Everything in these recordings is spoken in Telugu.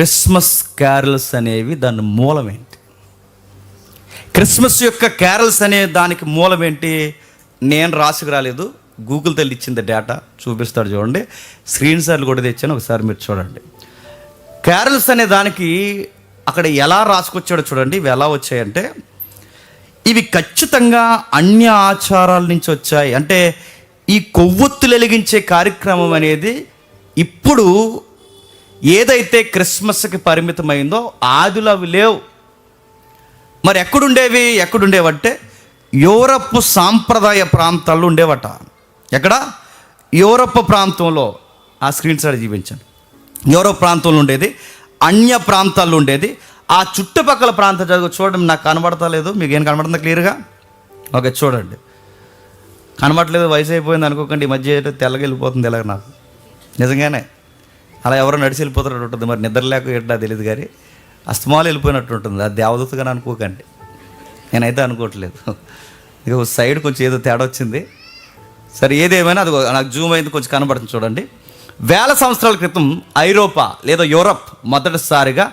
క్రిస్మస్ క్యారల్స్ అనేవి దాని మూలమేంటి క్రిస్మస్ యొక్క క్యారల్స్ అనే దానికి మూలం ఏంటి? నేను రాసుకు రాలేదు. గూగుల్ తల్లి ఇచ్చింది డేటా చూపిస్తాడు చూడండి. స్క్రీన్ సార్లు కూడా తెచ్చాను. ఒకసారి మీరు చూడండి. క్యారల్స్ అనే దానికి అక్కడ ఎలా రాసుకొచ్చాడో చూడండి. ఇవి ఎలా వచ్చాయంటే ఇవి ఖచ్చితంగా అన్య ఆచారాల నుంచి వచ్చాయి. అంటే ఈ కొవ్వొత్తులు వెలిగించే కార్యక్రమం అనేది ఇప్పుడు ఏదైతే క్రిస్మస్కి పరిమితమైందో ఆదులు అవి లేవు. మరి ఎక్కడుండేవి? ఎక్కడుండేవంటే యూరప్ సాంప్రదాయ ప్రాంతాల్లో ఉండేవట. ఎక్కడ? యూరప్ ప్రాంతంలో. ఆ స్క్రీన్ సైడ్ చూపించాను యూరప్ ప్రాంతంలో ఉండేది అన్య ప్రాంతాల్లో ఉండేది. ఆ చుట్టుపక్కల ప్రాంతం చదువు చూడండి నాకు కనబడతలేదు మీకు ఏం కనబడుతుంది క్లియర్గా? ఓకే చూడండి. కనబడట్లేదు వయసు అయిపోయింది అనుకోకండి. ఈ మధ్య ఏదో తెల్లగా వెళ్ళిపోతుంది ఎలాగ నాకు. నిజంగానే. అలా ఎవరో నడిచి వెళ్ళిపోతున్నట్టు ఉంటుంది. మరి నిద్ర లేక ఏంటో తెలియదు కానీ అస్తమాలు వెళ్ళిపోయినట్టు ఉంటుంది. అది దేవదూతగా అనుకోకండి. నేనైతే అనుకోవట్లేదు. ఇక సైడ్ కొంచెం ఏదో తేడా వచ్చింది. సరే ఏదేమైనా అది నాకు జూమ్ అయింది కొంచెం కనబడుతుంది చూడండి. వేల సంవత్సరాల క్రితం ఐరోపా లేదా యూరప్ మొదటిసారిగా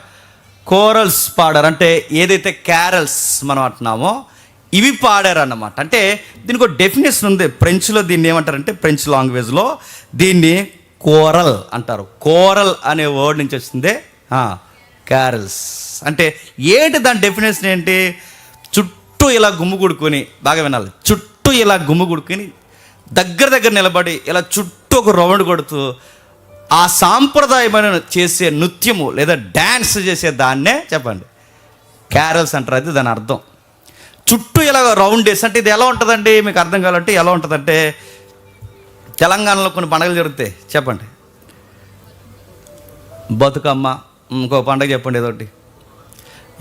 కోరల్స్ పాడారు. అంటే ఏదైతే క్యారల్స్ మనం అంటున్నామో ఇవి పాడారు అన్నమాట అంటే దీనికి ఒక డెఫినేషన్ ఉంది. ఫ్రెంచ్లో దీన్ని ఏమంటారంటే ఫ్రెంచ్ లాంగ్వేజ్లో దీన్ని కోరల్ అంటారు. కోరల్ అనే వర్డ్ నుంచి వచ్చిందే క్యారల్స్. అంటే ఏంటి దాని డెఫినేషన్ ఏంటి? చుట్టూ ఇలా గుమ్ముగుడుకొని బాగా వినాలి. చుట్టూ ఇలా గుమ్ముగుడుకొని దగ్గర దగ్గర నిలబడి ఇలా చుట్టూ ఒక రౌండ్ కొడుతూ ఆ సాంప్రదాయమైన చేసే నృత్యము లేదా డ్యాన్స్ చేసే దాన్నే చెప్పండి. క్యారల్స్ అంటారు. అది దాని అర్థం. చుట్టూ ఇలా రౌండ్ వేసి అంటే ఇది ఎలా ఉంటుందండి? మీకు అర్థం కావాలంటే ఎలా ఉంటుందంటే తెలంగాణలో కొన్ని పండుగలు జరుగుతాయి. చెప్పండి. బతుకమ్మ ఇంకో పండుగ చెప్పండి ఏదో ఒకటి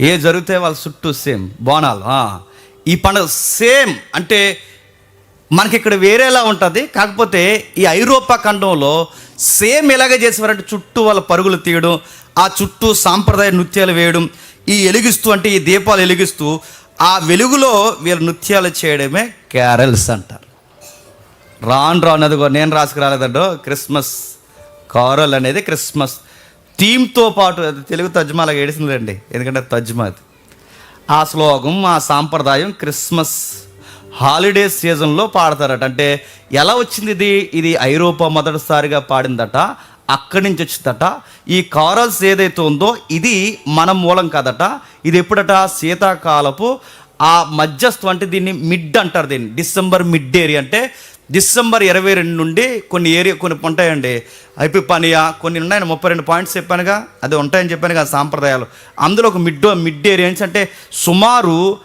ఏ జరిగితే వాళ్ళ చుట్టూ సేమ్. బోనాలు ఈ పండుగ సేమ్ అంటే మనకి ఇక్కడ వేరేలా ఉంటుంది. కాకపోతే ఈ ఐరోపా ఖండంలో సేమ్ ఎలాగే చేసేవారంటే చుట్టూ వాళ్ళ పరుగులు తీయడం ఆ చుట్టూ సాంప్రదాయ నృత్యాలు వేయడం ఈ వెలిగిస్తూ అంటే ఈ దీపాలు వెలిగిస్తూ ఆ వెలుగులో వీళ్ళ నృత్యాలు చేయడమే క్యారల్స్ అంటారు. రాను రాను అది నేను రాసుకురాలేదండో క్రిస్మస్ కారల్ అనేది క్రిస్మస్ థీమ్తో పాటు అది తెలుగు తజ్మా అలాగ ఏడిసిందండి ఎందుకంటే తజ్మా అది. ఆ శ్లోకం ఆ సాంప్రదాయం క్రిస్మస్ హాలిడే సీజన్లో పాడతారట. అంటే ఎలా వచ్చింది ఇది? ఇది ఐరోపా మొదటిసారిగా పాడిందట అక్కడి నుంచి వచ్చిందట. ఈ కారల్స్ ఏదైతే ఉందో ఇది మన మూలం కాదట. ఇది ఎప్పుడట? శీతాకాలపు ఆ మధ్యస్థం అంటే దీన్ని మిడ్ అంటారు దీన్ని. డిసెంబర్ మిడ్ ఏరియా అంటే డిసెంబర్ ఇరవై రెండు నుండి కొన్ని ఏరియా కొన్ని ఉంటాయండి. ఐపిపానియా కొన్ని ఉన్నాయి. ముప్పై రెండు పాయింట్స్ చెప్పానుగా. అది ఉంటాయని చెప్పాను కదా సాంప్రదాయాలు. అందులో ఒక మిడ్ మిడ్ ఏరియా నుంచి అంటే సుమారు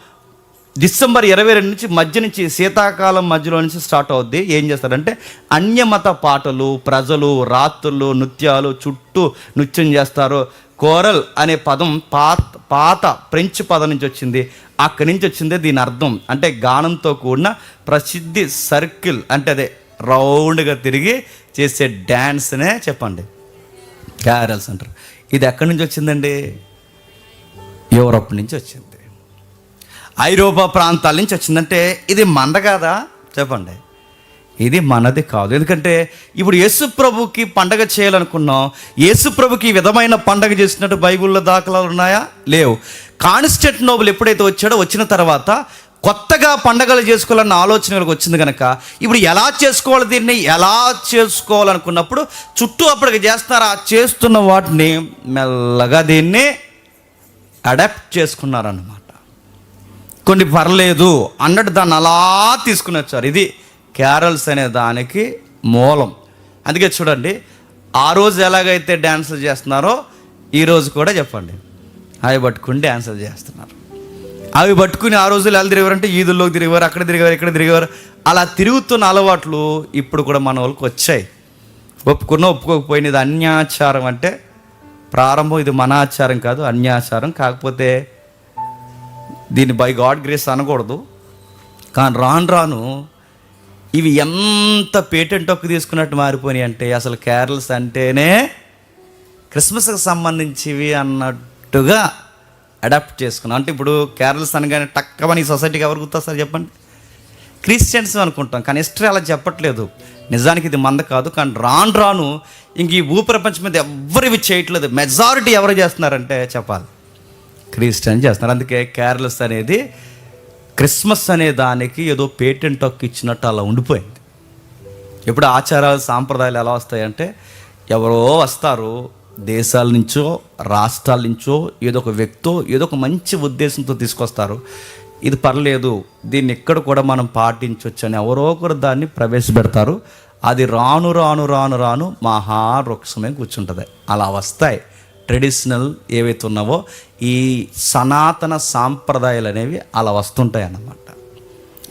డిసెంబర్ ఇరవై రెండు నుంచి మధ్య నుంచి శీతాకాలం మధ్యలో నుంచి స్టార్ట్ అవుద్ది. ఏం చేస్తారంటే అన్యమత పాటలు ప్రజలు రాత్రులు నృత్యాలు చుట్టూ నృత్యం చేస్తారు. కోరల్ అనే పదం పాత పాత ఫ్రెంచ్ పదం నుంచి వచ్చింది. అక్కడి నుంచి వచ్చిందే దీని అర్థం. అంటే గానంతో కూడిన ప్రసిద్ధి సర్కిల్ అంటే అదే రౌండ్గా తిరిగి చేసే డ్యాన్స్నే చెప్పండి. క్యారల్స్ అంటారు. ఇది ఎక్కడి నుంచి వచ్చిందండి? యూరప్ నుంచి వచ్చింది. ఐరోపా ప్రాంతాల నుంచి వచ్చిందంటే ఇది మంద కాదా? చెప్పండి. ఇది మనది కాదు. ఎందుకంటే ఇప్పుడు యేసు ప్రభుకి పండగ చేయాలనుకున్నాం. యేసు ప్రభుకి ఈ విధమైన పండగ చేసినట్టు బైబిల్లో దాఖలాలు ఉన్నాయా? లేవు. కాన్స్టెంట్నోబుల్ ఎప్పుడైతే వచ్చాడో వచ్చిన తర్వాత కొత్తగా పండగలు చేసుకోవాలన్న ఆలోచనలకు వచ్చింది కనుక ఇప్పుడు ఎలా చేసుకోవాలి దీన్ని ఎలా చేసుకోవాలనుకున్నప్పుడు చుట్టూ అప్పటికి చేస్తున్నారు ఆ చేస్తున్న వాటిని మెల్లగా దీన్ని అడాప్ట్ చేసుకున్నారన్నమాట. కొన్ని పర్లేదు అన్నట్టు దాన్ని అలా తీసుకుని వచ్చారు. ఇది క్యారల్స్ అనే దానికి మూలం. అందుకే చూడండి ఆ రోజు ఎలాగైతే డ్యాన్సులు చేస్తున్నారో ఈ రోజు కూడా చెప్పండి. అవి పట్టుకుని ఆన్సర్ చేస్తున్నారు. అవి పట్టుకుని ఆ రోజులు ఎలా తిరిగేవారంటే ఈదుల్లోకి తిరిగేవారు అక్కడ తిరిగేవారు ఇక్కడ తిరిగేవారు. అలా తిరుగుతున్న అలవాట్లు ఇప్పుడు కూడా మన వాళ్ళకి వచ్చాయి. ఒప్పుకున్న ఒప్పుకోకపోయిన ఇది అన్యాచారం అంటే ప్రారంభం ఇది మన ఆచారం కాదు అన్యాచారం. కాకపోతే దీన్ని బై గాడ్ గ్రేస్ అనకూడదు. కానీ రాను రాను ఇవి ఎంత పేటెంట్ హక్కు తీసుకున్నట్టు మారిపోయినాయి అంటే అసలు కేరళస్ అంటేనే క్రిస్మస్కి సంబంధించివి తగ్గట్టుగా అడాప్ట్ చేసుకున్నాం. అంటే ఇప్పుడు కేరళస్ అనగానే టక్కమని సొసైటీకి ఎవరు గుర్తొస్తారు చెప్పండి? క్రిస్టియన్స్ అనుకుంటాం కానీ హిస్టరీ అలా చెప్పట్లేదు. నిజానికి ఇది మంద కాదు కానీ రాను రాను ఇంక ఈ భూప్రపంచం మీద ఎవ్వరు ఇవి చేయట్లేదు. మెజారిటీ ఎవరు చేస్తున్నారంటే చెప్పాలి. క్రిస్టియన్ చేస్తున్నారు. అందుకే కేరళస్ అనేది క్రిస్మస్ అనే దానికి ఏదో పేటెంట్ హక్కు ఇచ్చినట్టు అలా ఉండిపోయింది. ఎప్పుడు ఆచారాలు సాంప్రదాయాలు ఎలా వస్తాయంటే ఎవరో వస్తారు దేశాల నుంచో రాష్ట్రాల నుంచో ఏదో ఒక వ్యక్తో ఏదో ఒక మంచి ఉద్దేశంతో తీసుకొస్తారు. ఇది పర్లేదు దీన్ని ఎక్కడ కూడా మనం పాటించవచ్చు అని ఎవరో ఒకరు దాన్ని ప్రవేశపెడతారు. అది రాను రాను రాను రాను మహావృక్షమే కూర్చుంటుంది. అలా వస్తాయి. ట్రెడిషనల్ ఏవైతే ఉన్నావో ఈ సనాతన సాంప్రదాయాలు అనేవి అలా వస్తుంటాయి అన్నమాట